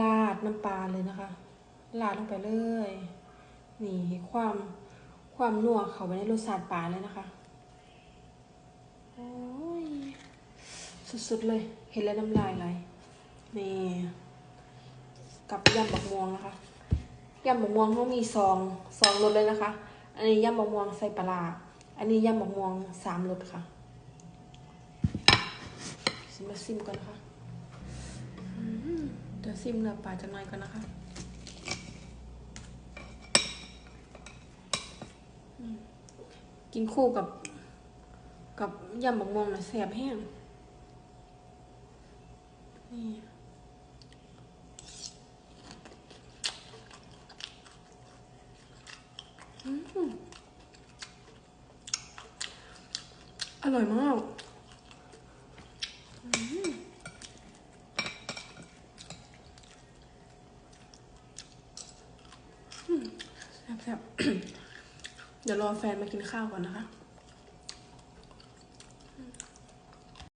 ลาดน้ำปลาเลยนะคะ ลาดลงไปเลย นี่ความความนัวเขาไปในรสชาติปลาเลยนะคะ โอ้ย สุดๆเลย เห็นแล้วน้ำลายไหล นี่ กับยำบักม่วงนะคะ ยำบักม่วงเขามีซองซองรสเลยนะคะ อันนี้ยำบักม่วงใส่ปลา อันนี้ยำบักม่วงสามรสค่ะซิมมาซิมก่อนนะคะ ซิมเนื้อปลาจังหน่อยก่อนนะคะกินคู่กับ กับยำบักม่วงนะแสบแห้งนี่อร่อยมากอืมอืม แซ่บๆเดี๋ยวรอแฟนมากินข้าวก่อนนะคะ